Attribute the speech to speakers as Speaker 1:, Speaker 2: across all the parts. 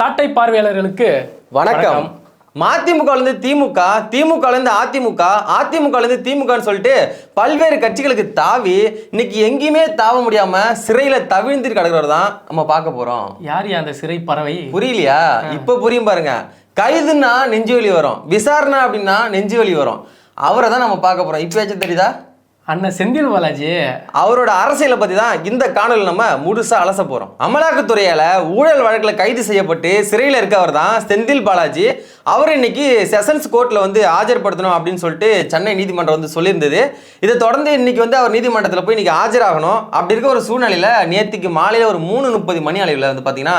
Speaker 1: சாட்டை பார்வையாளர்களுக்கு
Speaker 2: வணக்கம். மதிமுக இருந்து திமுக திமுக இருந்து அதிமுக அதிமுக இருந்து திமுகன்னு சொல்லிட்டு பல்வேறு கட்சிகளுக்கு தாவி இன்னைக்கு எங்கேயுமே தாவ முடியாம சிறையில தவிழ்ந்து கிடக்கிறவர் தான் நம்ம பார்க்க போறோம்.
Speaker 1: யார் அந்த சிறை பறவை?
Speaker 2: புரியலையா? இப்ப புரியும் பாருங்க. கைதுன்னா நெஞ்சு வலி வரும். விசாரணை அப்படின்னா நெஞ்சு வலி வரும். அவரை தான் நம்ம பார்க்க போறோம். இப்பயாச்சும் தெரியுதா?
Speaker 1: அண்ணன் செந்தில் பாலாஜி.
Speaker 2: அவரோட அரசியலை பத்தி தான் இந்த காணொலி நம்ம முழுசா அலச போறோம். அமலாக்கத்துறையால ஊழல் வழக்குல கைது செய்யப்பட்டு சிறையில் இருக்கவர் தான் செந்தில் பாலாஜி. அவர் இன்னைக்கு செஷன்ஸ் கோர்ட்ல வந்து ஆஜர்படுத்தணும் அப்படின்னு சொல்லிட்டு சென்னை நீதிமன்றம் வந்து சொல்லியிருந்தது. இதை தொடர்ந்து இன்னைக்கு வந்து அவர் நீதிமன்றத்தில் போய் இன்னைக்கு ஆஜராகணும். அப்படி இருக்க ஒரு சூழ்நிலையில நேத்திக்கு மாலையில ஒரு மூணு முப்பது மணி அளவில் வந்து பாத்தீங்கன்னா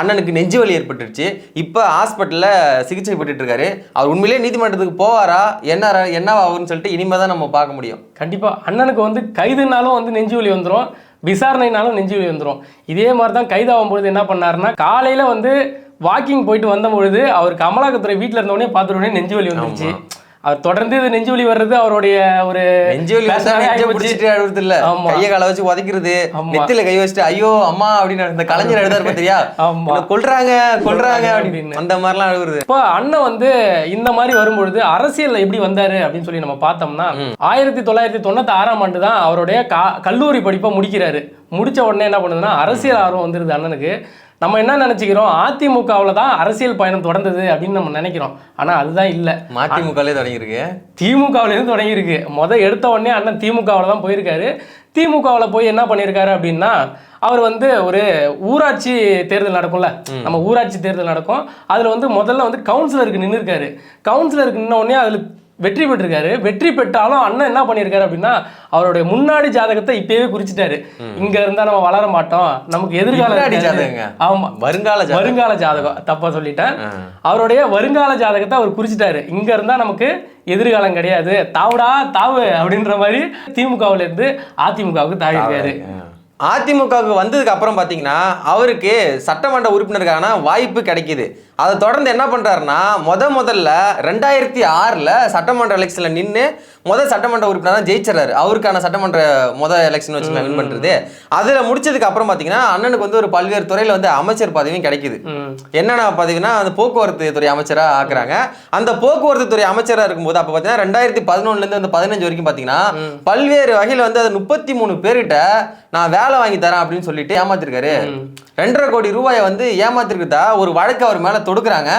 Speaker 2: அண்ணனுக்கு நெஞ்சு வலி ஏற்பட்டுருச்சு. இப்போ ஹாஸ்பிட்டல்ல சிகிச்சை பெற்றுட்டு இருக்காரு. அவர் உண்மையிலேயே நீதிமன்றத்துக்கு போவாரா? என்ன என்னவாகும்னு சொல்லிட்டு இனிமே தான் நம்ம பார்க்க முடியும்.
Speaker 1: கண்டிப்பா அண்ணனுக்கு வந்து கைதுனாலும் வந்து நெஞ்சு வலி வந்துடும் விசாரணைனாலும் நெஞ்சு வலி வந்துடும் இதே மாதிரி தான் கைதாகும் பொழுது என்ன பண்ணாருன்னா காலையில வந்து வாக்கிங் போயிட்டு வந்த பொழுது அவருக்கு அமலாக்கத்துறை வீட்டில் இருந்தவொடனே பார்த்த நெஞ்சு வலி வந்துருச்சு. அவர் தொடர்ந்து இது நெஞ்சு வலி வர்றது அவருடைய ஒரு
Speaker 2: நெஞ்சு வலி வந்தா
Speaker 1: passion ஆவே
Speaker 2: நெஞ்சை
Speaker 1: ஆயிப்போச்சு.
Speaker 2: பிடிச்சிட்டு அழுவுறது இல்ல. கையை காலை வச்சு உதைக்கிறது. நெத்தில கை வச்சுட்டு ஐயோ அம்மா அப்படின்னு இந்த கலைஞர் எழுதாரு பாத்தியா கொல்றாங்க கொல்றாங்க அப்படின்னு. அந்த மாதிரிலாம் அழுகுறது
Speaker 1: இப்போ அண்ணன் வந்து இந்த மாதிரி வரும்பொழுது அரசியல்ல எப்படி வந்தாரு அப்படின்னு சொல்லி நம்ம பார்த்தோம்னா ஆயிரத்தி தொள்ளாயிரத்தி தொண்ணூத்தி ஆறாம் ஆண்டு தான் அவருடைய கல்லூரி படிப்பை முடிக்கிறாரு முடிச்ச உடனே என்ன பண்ணுதுன்னா அரசியல் ஆர்வம் வந்துருது அண்ணனுக்கு நம்ம என்ன நினைச்சுக்கிறோம்? அதிமுகவில் தான் அரசியல் பயணம் தொடர்ந்தது அப்படின்னு நம்ம நினைக்கிறோம். ஆனா அதுதான் இல்லை.
Speaker 2: மதிமுகலே தொடங்கியிருக்கு.
Speaker 1: திமுகவிலேருந்து தொடங்கியிருக்கு. முத எடுத்த உடனே அண்ணன் திமுகவில் தான் போயிருக்காரு. திமுகவில் போய் என்ன பண்ணியிருக்காரு அப்படின்னா அவர் வந்து ஒரு ஊராட்சி தேர்தல் நடக்கும்ல? நம்ம ஊராட்சி தேர்தல் நடக்கும். அதில் வந்து முதல்ல வந்து கவுன்சிலருக்கு நின்று இருக்காரு கவுன்சிலருக்கு நின்ன உடனே அதில் வெற்றி பெற்றிருக்காரு. வெற்றி பெற்றாலும் அண்ணன் என்ன பண்ணியிருக்காரு அப்படின்னா அவருடைய முன்னாடி ஜாதகத்தை இப்பயே குறிச்சிட்டாரு. இங்க இருந்தா நம்ம வளர மாட்டோம். நமக்கு எதிர்கால
Speaker 2: ஜாதகங்க.
Speaker 1: ஆமா.
Speaker 2: வருங்கால.
Speaker 1: வருங்கால ஜாதகம். தப்பா சொல்லிட்டேன். அவருடைய வருங்கால ஜாதகத்தை அவர் குறிச்சிட்டாரு. இங்க இருந்தா நமக்கு எதிர்காலம் கிடையாது. தாவுடா தாவு அப்படின்ற மாதிரி திமுகவுல இருந்து அதிமுகவுக்கு தாவிருக்காரு
Speaker 2: அதிமுகவுக்கு வந்ததுக்கு அப்புறம் பாத்தீங்கன்னா அவருக்கு சட்டமன்ற உறுப்பினருக்கான வாய்ப்பு கிடைக்குது. அதை தொடர்ந்து என்ன பண்றாருன்னா முத முதல்ல ரெண்டாயிரத்தி ஆறுல சட்டமன்ற எலெக்ஷன்ல நின்று முதல் சட்டமன்ற உறுப்பினராக ஜெயிச்சிடறாரு. அவருக்கான சட்டமன்ற முத எலெக்ஷன் வச்சு வின் பண்றது. அதுல முடிச்சதுக்கு அப்புறம் பாத்தீங்கன்னா அண்ணனுக்கு வந்து ஒரு பல்வேறு துறையில வந்து அமைச்சர் பதவியும் கிடைக்குது. என்னென்ன பதவினா அந்த போக்குவரத்து துறை அமைச்சரா ஆக்குறாங்க. அந்த போக்குவரத்து துறை அமைச்சரா இருக்கும்போது அப்ப பாத்தீங்கன்னா ரெண்டாயிரத்தி பதினொன்னுல இருந்து வந்து பதினஞ்சு வரைக்கும் பாத்தீங்கன்னா பல்வேறு வகையில வந்து அது முப்பத்தி மூணு பேர்கிட்ட நான் வேலை வாங்கி தரேன் அப்படின்னு சொல்லிட்டு ஏமாத்திருக்காரு. ரெண்டரை கோடி ரூபாயை வந்து ஏமாத்திருக்கதா? ஒரு வழக்கு அவர் மேல தொடுக்குறாங்க.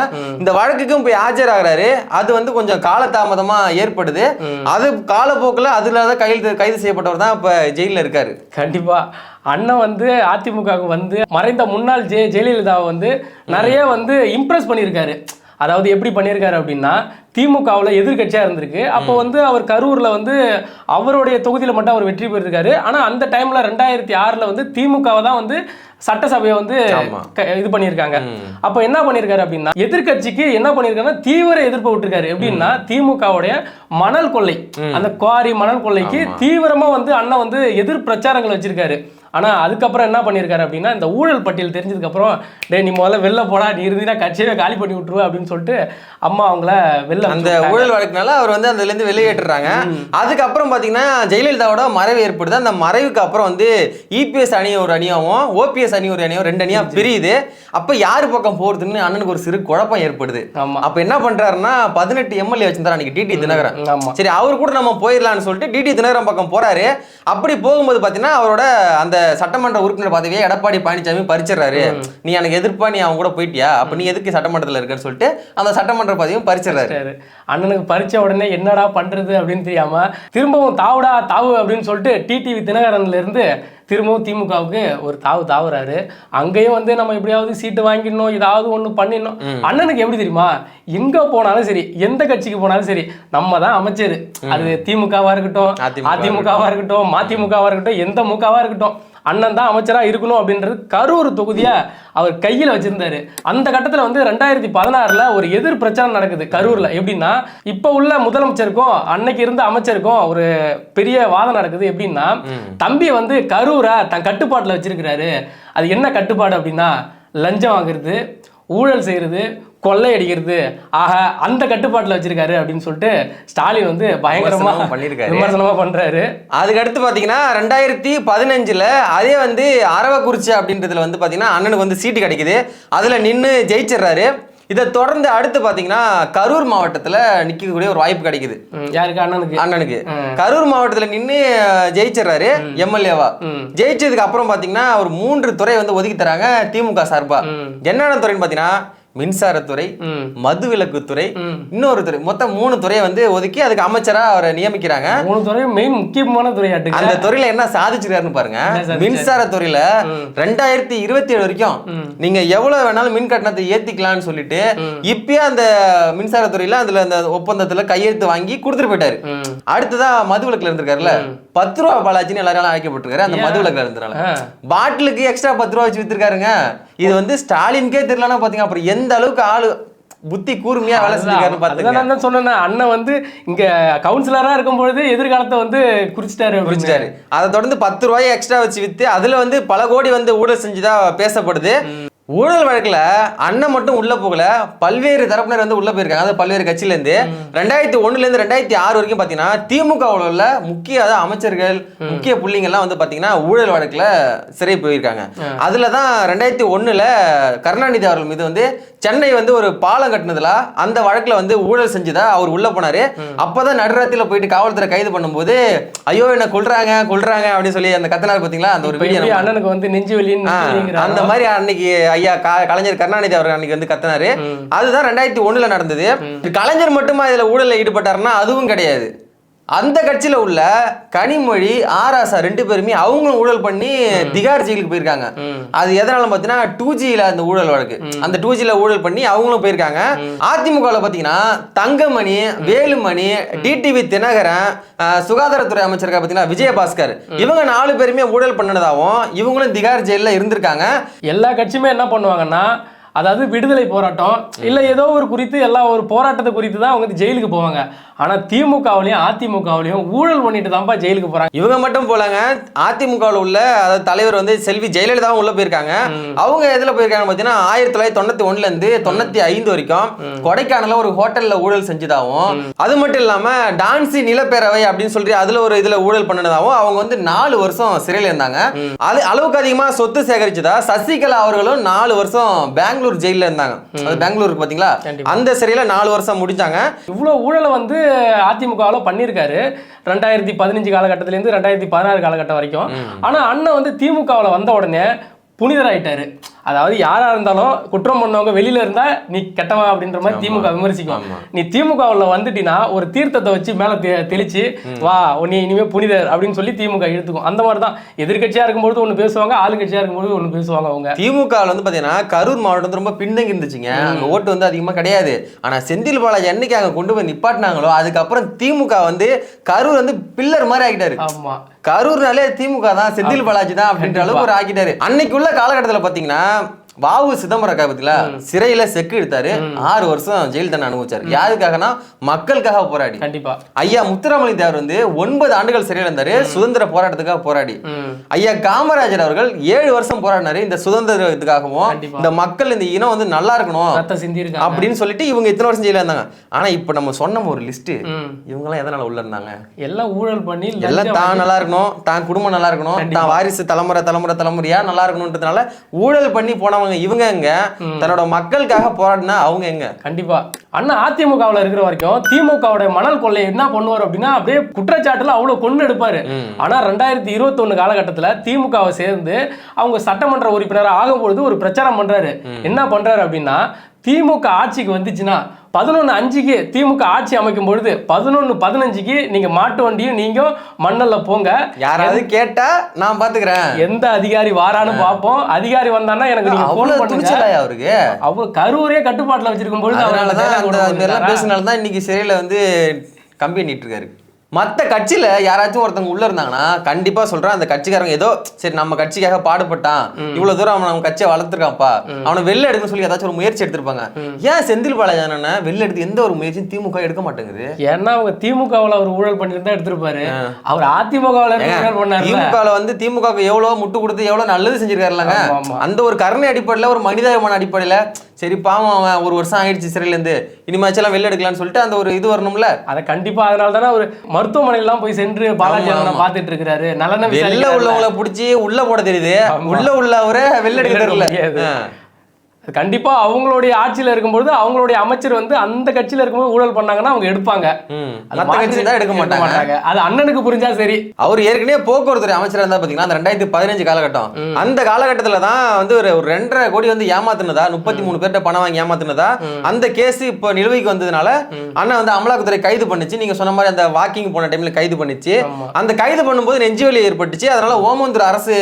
Speaker 2: இந்த வழக்குக்கும் போய் ஆஜராகிறாரு. அது வந்து கொஞ்சம் காலதாமதமா ஏற்படுது. அது காலப்போக்குல அதுல தான் கைது கைது செய்யப்பட்டவர் தான் இப்ப ஜெயில்ல இருக்காரு.
Speaker 1: கண்டிப்பா. அண்ணன் வந்து அதிமுகவுக்கு வந்து மறைந்த முன்னாள் ஜெய ஜெயலலிதாவை வந்து நிறைய வந்து இம்ப்ரெஸ் பண்ணியிருக்காரு. அதாவது எப்படி பண்ணியிருக்காரு அப்படின்னா திமுகவில் எதிர்க்கட்சியாக இருந்திருக்கு. அப்போ வந்து அவர் கரூரில் வந்து அவருடைய தொகுதியில் மட்டும் அவர் வெற்றி பெற்றிருக்காரு. ஆனால் அந்த டைமில் ரெண்டாயிரத்தி ஆறில் வந்து திமுகவை தான் வந்து சட்டசபையை வந்து இது பண்ணியிருக்காங்க. அப்போ என்ன பண்ணியிருக்காரு அப்படின்னா எதிர்க்கட்சிக்கு என்ன பண்ணியிருக்காருன்னா தீவிர எதிர்ப்பு விட்டுருக்காரு. எப்படின்னா திமுகவுடைய மணல் கொள்ளை. அந்த குவாரி மணல் கொள்ளைக்கு தீவிரமா வந்து அண்ணன் வந்து எதிர் பிரச்சாரங்கள் வச்சிருக்காரு. ஆனா அதுக்கப்புறம் என்ன பண்ணியிருக்காரு அப்படின்னா இந்த ஊழல் பட்டியல் தெரிஞ்சதுக்கு அப்புறம் டேய் நீ முதல்ல வெளில போடா நீ இருந்தீங்கன்னா கட்சியை காலி பண்ணி விட்டுருவ அப்படின்னு சொல்லிட்டு அம்மா அவங்கள வெளில
Speaker 2: அந்த. ஊழல் வழக்குனால அவர் வந்து அதுல இருந்து வெளியேற்றுறாங்க அதுக்கப்புறம் பாத்தீங்கன்னா ஜெயலலிதாவோட மறைவு ஏற்படுது. அந்த மறைவுக்கு அப்புறம் வந்து இபிஎஸ் அணி ஒரு அணியாவும் ஓபிஎஸ் அணி ஒரு அணியும் ரெண்டு அணியா பிரியுது. அப்ப யாரு பக்கம் போறதுன்னு அண்ணனுக்கு ஒரு சிறு குழப்பம் ஏற்படுது.
Speaker 1: ஆமா.
Speaker 2: அப்ப என்ன பண்றாருன்னா பதினெட்டு எம்எல்ஏ வச்சிருந்தாரு அன்னைக்கு டிடி தினகரன்.
Speaker 1: ஆமா.
Speaker 2: சரி அவர் கூட நம்ம போயிடலாம்னு சொல்லிட்டு டிடி தினகரன் பக்கம் போறாரு. அப்படி போகும்போது பாத்தீங்கன்னா அவரோட அந்த சட்டமன்ற உறுப்பினர் பதவியை எடப்பாடி பழனிசாமி பறிச்சிடுறாரு. நீ எனக்கு எதிர்ப்பா நீ அவங்க கூட போயிட்டியா? அப்ப நீ எதுக்கு சட்டமன்றத்துல இருக்கன்னு சொல்லிட்டு அந்த சட்டமன்ற பதவியும் பறிச்சிடுறாரு.
Speaker 1: அண்ணனுக்கு பறிச்ச உடனே என்னடா பண்றது அப்படின்னு தெரியாம திரும்பவும் தாவுடா தாவு அப்படின்னு சொல்லிட்டு டிடிவி தினகரன்ல இருந்து திரும்பவும் திமுகவுக்கு ஒரு தாவு தாவுறாரு. அங்கேயும் வந்து நம்ம எப்படியாவது சீட்டு வாங்கிடணும் ஏதாவது ஒண்ணு பண்ணிடணும். அண்ணனுக்கு எப்படி தெரியுமா? எங்க போனாலும் சரி எந்த கட்சிக்கு போனாலும் சரி நம்ம தான் அமைச்சர். அது திமுகவா இருக்கட்டும்
Speaker 2: அதிமுக வா
Speaker 1: அதிமுகவா இருக்கட்டும் மதிமுகவா இருக்கட்டும் எந்த முகவா இருக்கட்டும். அண்ணன் தான் அமைச்சரா இருக்கணும் அப்படின்றது கரூர் தொகுதியா அவர் கையில வச்சிருந்தாரு. அந்த கட்டத்துல வந்து ரெண்டாயிரத்தி பதினாறுல ஒரு எதிர் பிரச்சாரம் நடக்குது கரூர்ல. எப்படின்னா இப்ப உள்ள முதலமைச்சருக்கும் அன்னைக்கு இருந்த அமைச்சருக்கும் ஒரு பெரிய வாதம் நடக்குது. எப்படின்னா தம்பி வந்து கரூரை தன் கட்டுப்பாட்டுல வச்சிருக்கிறாரு. அது என்ன கட்டுப்பாடு அப்படின்னா லஞ்சம் வாங்குறது ஊழல் செய்யறது கொள்ளையடிக்கிறது. ஆக அந்த கட்டுப்பாட்டுல வச்சிருக்காரு அப்படின்னு சொல்லிட்டு ஸ்டாலின் வந்து பயங்கரமா
Speaker 2: விமர்சனமும் பண்ணியிருக்காரு.
Speaker 1: விமர்சனமா பண்றாரு.
Speaker 2: அதுக்கு அடுத்து பார்த்தீங்கன்னா ரெண்டாயிரத்தி பதினஞ்சில் அதே வந்து அரவக்குறிச்சி அப்படின்றதுல வந்து பார்த்தீங்கன்னா அண்ணனுக்கு வந்து சீட்டு கிடைக்குது. அதில் நின்று ஜெயிச்சிடுறாரு. இதை தொடர்ந்து அடுத்து பார்த்தீங்கன்னா கரூர் மாவட்டத்தில் நிற்கக்கூடிய ஒரு வாய்ப்பு கிடைக்குது.
Speaker 1: யாருக்கு? அண்ணனுக்கு.
Speaker 2: அண்ணனுக்கு. கரூர் மாவட்டத்துல நின்று ஜெயிச்சிடுறாரு எம்எல்ஏவா. ஜெயிச்சதுக்கு அப்புறம் பாத்தீங்கன்னா ஒரு மூன்று துறை வந்து ஒதுக்கி தராங்க திமுக சார்பா. என்னென்ன துறைன்னு பாத்தீங்கன்னா மின்சாரத்துறை மது விலக்குத்துறை
Speaker 1: ம்.
Speaker 2: இன்னொரு துறை. மொத்தம் மூணு துறையை வந்து ஒதுக்கி அதுக்கு அமைச்சரா அவரை நியமிக்கிறாங்க.
Speaker 1: மூணு துறையும் மெயின் முக்கியமான துறையாட்டுங்க
Speaker 2: அந்த துறையில என்ன சாதிச்சிருக்காருன்னு பாருங்க.
Speaker 1: என்ன சாதிச்சாரு?
Speaker 2: மின்சார துறையில ரெண்டாயிரத்தி இருபத்தி ஏழு வரைக்கும் நீங்க எவ்வளவு வேணாலும் மின் கட்டணத்தை ஏத்திக்கலாம்னு சொல்லிட்டு இப்பயே அந்த மின்சார துறையில அதுல அந்த ஒப்பந்தத்துல கையெழுத்து வாங்கி கொடுத்துட்டு போயிட்டாரு. அடுத்ததா மது விளக்குல இருந்திருக்காருல்ல பத்து ரூபா பாலாஜின்னு எல்லாரும் அழைக்கப்பட்டிருக்காரு அந்த மது விளக்குல இருந்தனால. பாட்டிலுக்கு எக்ஸ்ட்ரா பத்து ரூபா வச்சு வித்திருக்காருங்க. இது வந்து ஸ்டாலின்கே தெரியலன்னா பாத்தீங்க அப்புறம் எந்த அளவுக்கு ஆளு புத்தி கூர்மையா வேலை செஞ்சிருக்காருன்னு
Speaker 1: அதுதான்
Speaker 2: பாத்துங்க
Speaker 1: நான் தான் சொன்னேன் அண்ணன் வந்து இங்க கவுன்சிலரா இருக்கும் பொழுது எதிர்காலத்தை வந்து குறிச்சிட்டாரு.
Speaker 2: புரிஞ்சுட்டாரு அதை தொடர்ந்து பத்து ரூபாயை எக்ஸ்ட்ரா வச்சு வித்து அதுல வந்து பல கோடி வந்து ஊழல் செஞ்சதா பேசப்படுது. ஊழல் வழக்குல அண்ணன் மட்டும் உள்ள போகல. பல்வேறு தரப்பினர் வந்து உள்ள போயிருக்காங்க. அதாவது பல்வேறு கட்சியில இருந்து ரெண்டாயிரத்தி ஒண்ணுல இருந்து ரெண்டாயிரத்தி ஆறு வரைக்கும் பாத்தீங்கன்னா திமுக உள்ள முக்கிய அமைச்சர்கள் முக்கிய புள்ளிங்க எல்லாம் வந்து பாத்தீங்கன்னா ஊழல் வழக்குல சிறை போயிருக்காங்க. அதுலதான் ரெண்டாயிரத்தி ஒண்ணுல கருணாநிதி அவர்கள் மீது வந்து சென்னை வந்து ஒரு பாலம் கட்டினதுல அந்த வழக்குல வந்து ஊழல் செஞ்சதா அவர் உள்ள போனாரு. அப்பதான் நடுராத்திரில போயிட்டு காவல்துறை கைது பண்ணும்போது ஐயோ என்ன கொல்றாங்க கொல்றாங்க அப்படின்னு சொல்லி அந்த கத்தனார் பாத்தீங்களா? அந்த ஒரு வீடியோ
Speaker 1: அண்ணனுக்கு வந்து நெஞ்சு வெளின்னு
Speaker 2: ஆ, அந்த மாதிரி அன்னைக்கு ஐயா கலைஞர் கருணாநிதி அவர் அன்னைக்கு வந்து கத்தினாரு. அதுதான் ரெண்டாயிரத்தி ஒண்ணுல நடந்தது. கலைஞர் மட்டுமா இதுல ஊழல்ல ஈடுபட்டாருன்னா அதுவும் கிடையாது. அந்த கட்சியில உள்ள கனிமொழி ஆராசா ரெண்டு பேருமே அவங்களும் ஊழல் பண்ணி திகார் ஜெயிலுக்கு போயிருக்காங்க. அது எதனால பாத்தீங்கன்னா டூ ஜில அந்த ஊழல் வழக்கு. அந்த டூ ஜில ஊழல் பண்ணி அவங்களும் போயிருக்காங்க. அதிமுகவில் பாத்தீங்கன்னா தங்கமணி வேலுமணி டிடிவி தினகரன் சுகாதாரத்துறை அமைச்சர் பாத்தீங்கன்னா விஜயபாஸ்கர். இவங்க நாலு பேருமே ஊழல் பண்ணதாகவும் இவங்களும் திகார் ஜெயில்ல இருந்திருக்காங்க.
Speaker 1: எல்லா கட்சியுமே என்ன பண்ணுவாங்கன்னா அதாவது விடுதலை போராட்டம். இல்ல ஏதோ ஒரு குறித்து எல்லா ஒரு போராட்டத்தை குறித்து தான் அவங்க ஜெயிலுக்கு போவாங்க. ஆனா திமுகவுலயும் அதிமுகவுலயும் ஊழல் பண்ணிட்டு தான்ப்பா ஜெயிலுக்கு போறாங்க.
Speaker 2: இவங்க மட்டும் போலாங்க. அதிமுகவில் உள்ள அதாவது தலைவர் வந்து செல்வி ஜெயலலிதாவும் உள்ள போயிருக்காங்க. அவங்க எதுல போயிருக்காங்க பாத்தீங்கன்னா ஆயிரத்தி தொள்ளாயிரத்தி தொண்ணூத்தி ஒண்ணுல இருந்து தொண்ணூத்தி ஐந்து வரைக்கும் கொடைக்கானல்ல ஒரு ஹோட்டல்ல ஊழல் செஞ்சதாகவும் அது மட்டும் இல்லாம டான்சி நிலப்பேரவை அப்படின்னு சொல்லி அதுல ஒரு இதுல ஊழல் பண்ணதாகவும் அவங்க வந்து நாலு வருஷம் சிறையில இருந்தாங்க. அது அளவுக்கு அதிகமா சொத்து சேகரிச்சதா சசிகலா அவர்களும் நாலு வருஷம் பெங்களூர் ஜெயில இருந்தாங்க. அது பெங்களூருக்கு பாத்தீங்களா. அந்த சிறையில நாலு வருஷம் முடிச்சாங்க.
Speaker 1: இவ்வளவு ஊழலை வந்து அதிமுகவில் பண்ணியிருக்காரு. ரெண்டாயிரத்தி பதினஞ்சு காலகட்டத்திலேருந்து ரெண்டாயிரத்தி பதினாறு காலகட்டம் வரைக்கும். ஆனா அண்ணன் வந்து திமுகவில் வந்த உடனே புனிதராயிட்டாரு. அதாவது யாரா இருந்தாலும் குற்றம் பண்ணவங்க வெளியில இருந்தா நீ கெட்டவன் அப்படின்ற மாதிரி திமுக விமர்சிக்கும். நீ திமுகவில் வந்துட்டினா ஒரு தீர்த்தத்தை வச்சு மேல தெளிச்சு வா நீ இனிமே புனிதர் அப்படின்னு சொல்லி திமுக இழுத்துக்கும். அந்த மாதிரி தான் எதிர்கட்சியா இருக்கும்போது ஒண்ணு பேசுவாங்க ஆளுங்கட்சியா இருக்கும்போது ஒண்ணு பேசுவாங்க அவங்க.
Speaker 2: திமுக வந்து பாத்தீங்கன்னா கரூர் மாவட்டம் ரொம்ப பின்தங்கி இருந்துச்சுங்க. அங்க ஓட்டு வந்து அதிகமா கிடையாது. ஆனா செந்தில் பாலாஜி என்னைக்கு அங்க கொண்டு போய் நிப்பாட்டினாங்களோ அதுக்கப்புறம் திமுக வந்து கரூர் வந்து பில்லர் மாதிரி ஆகிட்டாரு
Speaker 1: ஆமா.
Speaker 2: கரூர்னாலே திமுக தான் செந்தில் பாலாஜி தான் அப்படின்ற அளவுக்கு ஒரு ஆக்கிட்டாரு. அன்னைக்கு உள்ள காலகட்டத்துல பாத்தீங்கன்னா karena வாவு சிதம்பரம் பாத்தீங்களா? சிறையில செக்கு எடுத்தாரு. ஆறு வருஷம் ஜெயில் தண்டனை அனுபவிச்சாரு. யாருக்காகனா? மக்களுக்காக போராடி.
Speaker 1: கண்டிப்பா.
Speaker 2: ஐயா முத்துராமலிங்க தேவர் வந்து ஒன்பது ஆண்டுகள் சிறையில் இருந்தாரு. சுதந்திர போராட்டத்துக்காக போராடி. ஐயா காமராஜர் அவர்கள் ஏழு வருஷம் போராடினாரு இந்த சுதந்திரத்துக்காகவும். இந்த மக்கள் இந்த இனம் வந்து நல்லா இருக்கணும் அப்படின்னு சொல்லிட்டு இவங்க இத்தனை வருஷம் ஜெயில இருந்தாங்க. ஆனா இப்ப நம்ம சொன்ன ஒரு லிஸ்ட் இவங்க எல்லாம் எதனால உள்ள இருந்தாங்க?
Speaker 1: எல்லாம் ஊழல் பண்ணி
Speaker 2: எல்லாம் தான் நல்லா இருக்கணும். தான் குடும்பம் நல்லா இருக்கணும். தான் வாரிசு தலைமுறை தலைமுறை தலைமுறையா நல்லா இருக்கணும்ன்றதுனால ஊழல் பண்ணி போனவங்க இவங்க எங்க? தன்னோட மக்களுக்காக போராடினா அவங்க எங்க?
Speaker 1: கண்டிப்பா. அண்ணா அதிமுகவுல இருக்கிற வரைக்கும் திமுகவுடைய மணல் கொள்ளை என்ன பண்ணுவார் அப்படின்னா அப்படியே குற்றச்சாட்டுல அவ்வளவு கொண்டு எடுப்பாரு. ஆனா ரெண்டாயிரத்தி இருபத்தொன்னு காலகட்டத்துல திமுகவை சேர்ந்து அவங்க சட்டமன்ற உறுப்பினராக ஆகும்பொழுது ஒரு பிரச்சாரம் பண்றாரு. என்ன பண்றாரு அப்படின்னா திமுக ஆட்சிக்கு வந்துச்சுன்னா பதினொன்று அஞ்சுக்கு திமுக ஆட்சி அமைக்கும் பொழுது பதினொன்று பதினஞ்சுக்கு நீங்க மாட்டு வண்டியும் நீங்க மண்ணல்ல போங்க.
Speaker 2: யாராவது கேட்டா நான் பாத்துக்கிறேன்.
Speaker 1: எந்த அதிகாரி வாரான்னு பார்ப்போம் அதிகாரி வந்தான்னா எனக்கு நீங்க ஃபோன் பண்ணுங்க.
Speaker 2: அவருக்கு?
Speaker 1: அவ்வளவு கரூரே கட்டுப்பாட்டுல வச்சிருக்கும் பொழுது அவர்?
Speaker 2: பேசினால தான் இன்னைக்கு சிறையில வந்து கம்பி நீட்டு மத்த கட்சியில யாராச்சும் ஒருத்தவங்க உள்ள இருந்தாங்கன்னா கண்டிப்பா சொல்றேன் அந்த கட்சிக்காரங்க ஏதோ சரி நம்ம கட்சிக்காக பாடுபட்டான் இவ்வளவு தூரம் அவன் நம்ம கட்சியை வளர்த்துருக்கான்ப்பா அவனை வெளில எடுக்கணும்னு சொல்லி ஏதாச்சும் ஒரு முயற்சி எடுத்திருப்பாங்க. ஏன் செந்தில் பாலாஜி அண்ணனை வெளில எடுத்து எந்த ஒரு முயற்சியும் திமுக எடுக்க மாட்டேங்குது?
Speaker 1: ஏன்னா அவங்க திமுகவுல அவர் ஊழல் பண்ணிருந்தா எடுத்திருப்பாரு. அவர் அதிமுகவுல
Speaker 2: திமுகல வந்து திமுக எவ்வளவு முட்டு கொடுத்து எவ்வளவு நல்லது செஞ்சிருக்காருலங்க. அந்த ஒரு கருணை அடிப்படையில ஒரு மனிதாபிமான அடிப்படையில சரி பாவம் அவன் ஒரு வருஷம் ஆயிடுச்சு சிறையிலேருந்து. இனிமேச்செல்லாம் வெளில எடுக்கலாம்னு சொல்லிட்டு அந்த ஒரு இது வரணும்ல?
Speaker 1: அதை கண்டிப்பா அதனால தானே அவர் மருத்துவமனையெல்லாம் போய் சென்று பாலாஜி. பார்த்துட்டு இருக்கிறாரு. நல்லெண்ணெய்
Speaker 2: வெளில. உள்ளவங்கள பிடிச்சி உள்ள போட தெரியுது. உள்ள உள்ள அவரை வெளில எடுக்க
Speaker 1: வெளில எடுக்க
Speaker 2: தெரியல.
Speaker 1: கண்டிப்பா அவங்களுடைய ஆட்சியில இருக்கும்போது அவங்களுடைய அமைச்சர் வந்து அந்த கட்சியில இருக்கும்போது ஊழல் பண்ணாங்கன்னா அவங்க எடுப்பாங்க. மாற்றி
Speaker 2: கட்சி தான் எடுக்க மாட்டாங்க.
Speaker 1: அது அண்ணனுக்கு புரிஞ்சா சரி.
Speaker 2: அவர் ஏற்கனவே போக்குவரத்து அமைச்சரா இருந்தா பாத்தீங்கன்னா அந்த ரெண்டாயிரத்தி பதினஞ்சு காலகட்டம். அந்த காலகட்டத்துல தான் வந்து ஒரு ஒரு ரெண்டரை கோடி வந்து ஏமாத்துனதா முப்பத்தி மூணு பேர்ட்ட பணம் வாங்கி ஏமாத்துனதா அந்த கேஸ் இப்போ நிலுவைக்கு வந்ததுனால அண்ணா வந்து அமலாக்கத்துறை கைது பண்ணுச்சு. நீங்க சொன்ன மாதிரி அந்த வாக்கிங் போன டைம்ல கைது பண்ணுச்சு. அந்த கைது பண்ணும்போது நெஞ்சுவலி ஏற்பட்டுச்சு. அதனால ஓமந்தூர் அரசு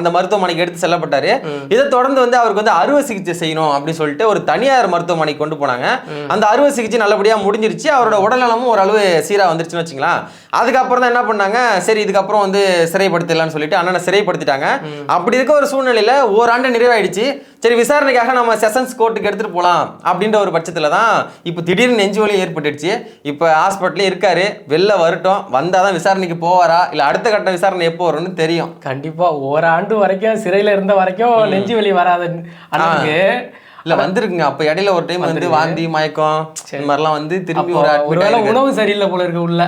Speaker 2: அந்த மருத்துவமனைக்கு எடுத்து செல்லப்பட்டாரு. இதை தொடர்ந்து வந்து அவருக்கு வந்து அறுவை சிகிச்சை செய்யணும் அப்படின்னு சொல்லிட்டு ஒரு தனியார் மருத்துவமனைக்கு கொண்டு போனாங்க. அந்த அறுவை சிகிச்சை நல்லபடியா முடிஞ்சிருச்சு. அவரோட உடல்நலமும் ஓரளவு சீரா வந்துருச்சுன்னு வச்சுங்களேன். அதுக்கப்புறம் தான் என்ன பண்ணாங்க? சரி இதுக்கப்புறம் வந்து சிறைப்படுத்திடலாம்னு சொல்லிட்டு அண்ணனை சிறைப்படுத்திட்டாங்க. அப்படி இருக்க ஒரு சூழ்நிலையில ஓராண்டு நிறைவாயிடுச்சு. சரி விசாரணைக்காக நம்ம செஷன்ஸ் கோர்ட்டுக்கு எடுத்துட்டு போலாம் அப்படின்ற ஒரு பட்சத்துல தான் இப்போ திடீர்னு நெஞ்சு வலி ஏற்பட்டுடுச்சு. இப்போ ஹாஸ்பிட்டலே இருக்காரு வெளில வரட்டும் வந்தாதான் விசாரணைக்கு போவாரா? இல்ல அடுத்த கட்ட விசாரணை எப்போ வரும்னு தெரியும்.
Speaker 1: கண்டிப்பா ஓராண்டு வரைக்கும் சிறையில இருந்த வரைக்கும் நெஞ்சு வலி வராத. அண்ணனுக்கு.
Speaker 2: இல்ல வந்திருக்குங்க. அப்ப இடையில ஒரு டைம் வந்து வாந்தி மயக்கம் இந்த மாதிரிலாம் வந்து திரும்பி ஒரு
Speaker 1: ஒருவேளை. உணவு சரியில்லை போல இருக்கு உள்ள.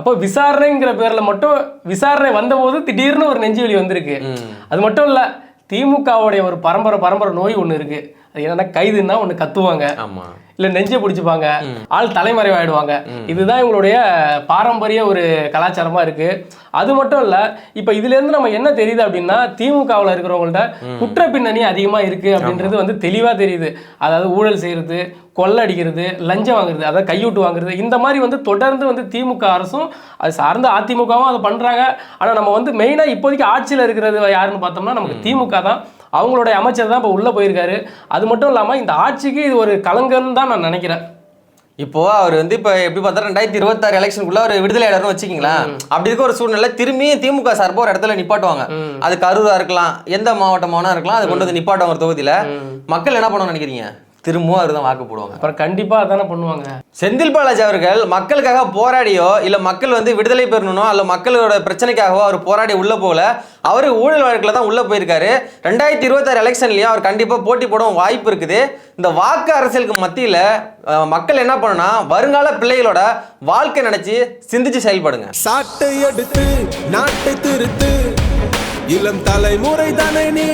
Speaker 1: அப்போ விசாரணைங்கிற பேர்ல மட்டும் விசாரணை வந்தபோது திடீர்னு ஒரு நெஞ்சு வலி வந்திருக்கு. அது மட்டும் இல்ல திமுகவுடைய ஒரு பரம்பரை பரம்பரை நோய் ஒன்று இருக்குது அது என்னன்னா கைதுன்னா ஒன்று கத்துவாங்க.
Speaker 2: ஆமாம்
Speaker 1: இல்ல நெஞ்சை பிடிச்சுப்பாங்க. ஆள் தலைமறைவாயிடுவாங்க. இதுதான் இவங்களுடைய பாரம்பரிய ஒரு கலாச்சாரமா இருக்கு. அது மட்டும் இல்ல இப்ப இதுல இருந்து நம்ம என்ன தெரியுது அப்படின்னா திமுகவுல இருக்கிறவங்கள்ட்ட குற்ற பின்னணி அதிகமா இருக்கு அப்படின்றது வந்து தெளிவா தெரியுது. அதாவது ஊழல் செய்யறது கொள்ளடிக்கிறது லஞ்சம் வாங்குறது அதாவது கையூட்டு வாங்குறது இந்த மாதிரி வந்து தொடர்ந்து வந்து திமுக அரசும் அது சார்ந்த அதிமுகவும் அதை பண்றாங்க. ஆனா நம்ம வந்து மெயினா இப்போதைக்கு ஆட்சியில இருக்கிறது யாருன்னு பார்த்தோம்னா நமக்கு திமுக தான். அவங்களுடைய அமைச்சர் தான் இப்போ உள்ளே போயிருக்காரு. அது மட்டும் இல்லாமல் இந்த ஆட்சிக்கு இது ஒரு களங்கன்னு தான் நான் நினைக்கிறேன்.
Speaker 2: இப்போ அவர் வந்து இப்ப எப்படி பார்த்தா ரெண்டாயிரத்தி இருபத்தாறு எலெக்ஷனுக்குள்ள ஒரு விடுதலை ஆயிடும்னு வச்சுக்கீங்களேன் அப்படி இருக்க ஒரு சூழ்நிலை திரும்பி திமுக சார்பா ஒரு இடத்துல நிப்பாட்டுவாங்க. அது கரூரா இருக்கலாம் எந்த மாவட்டமானா இருக்கலாம் அதை கொண்டு வந்து நிப்பாட்டுவாங்க ஒரு தொகுதியில. மக்கள் என்ன பண்ணணும்னு நினைக்கிறீங்க? திரும்பவும் அவர் தான் வாக்கு போடுவாங்க.
Speaker 1: அப்புறம் கண்டிப்பாக அதானே பண்ணுவாங்க.
Speaker 2: செந்தில் பாலாஜி அவர்கள் மக்களுக்காக போராடியோ இல்ல மக்கள் வந்து விடுதலை பெறணும் அல்ல மக்களோட பிரச்சனைக்காகவோ அவர் போராடி உள்ள போகல. அவர் ஊழல் வழக்கில் தான் உள்ள போயிருக்காரு. ரெண்டாயிரத்தி இருபத்தாறு எலெக்ஷன்லயும் அவர் கண்டிப்பா போட்டி போடவும் வாய்ப்பு இருக்குது. இந்த வாக்கு அரசியலுக்கு மத்தியில மக்கள் என்ன பண்ணணும்னா வருங்கால பிள்ளைகளோட வாழ்க்கை நினைச்சு சிந்திச்சு செயல்படுங்க.
Speaker 3: சாட்டை எடுத்து நாட்டை திருத்து. இளம் தலைமுறை தானே நீ